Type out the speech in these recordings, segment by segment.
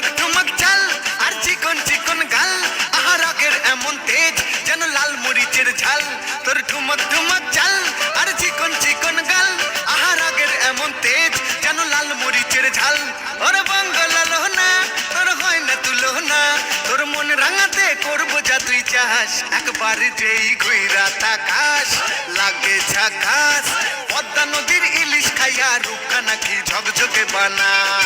তোর ঠুমক ঠুমক চাল আর চিকন চিকন গাল আহার আগের এমন তেজ যেন লাল মরিচের ঝাল তোর ঠুমক ঠুমক চাল আর চিকন চিকন গাল আহার আগের এমন তেজ যেন লাল মরিচের ঝাল ওর বঙ্গল না তোর হয় না তুলো না তোর মন রাঙাতে করব যা তুই চাস একবার যেই ঘুইরা তাকাস লাগে ঝাকাস পদ্মা নদীর ইলিশ খাইয়া রূপখানা কি ঝকঝকে বানাস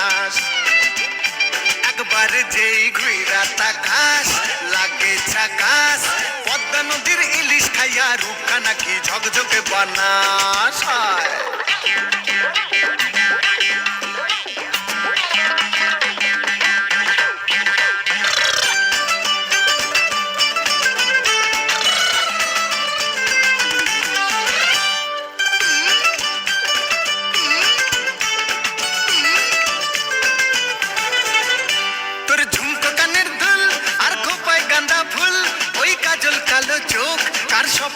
একবার যেই ঘুইরা তাকাস লাগে ছাকাস পদ্মা নদীর ইলিশ খাইয়া রুখা নাকি ঝকঝকে বানাস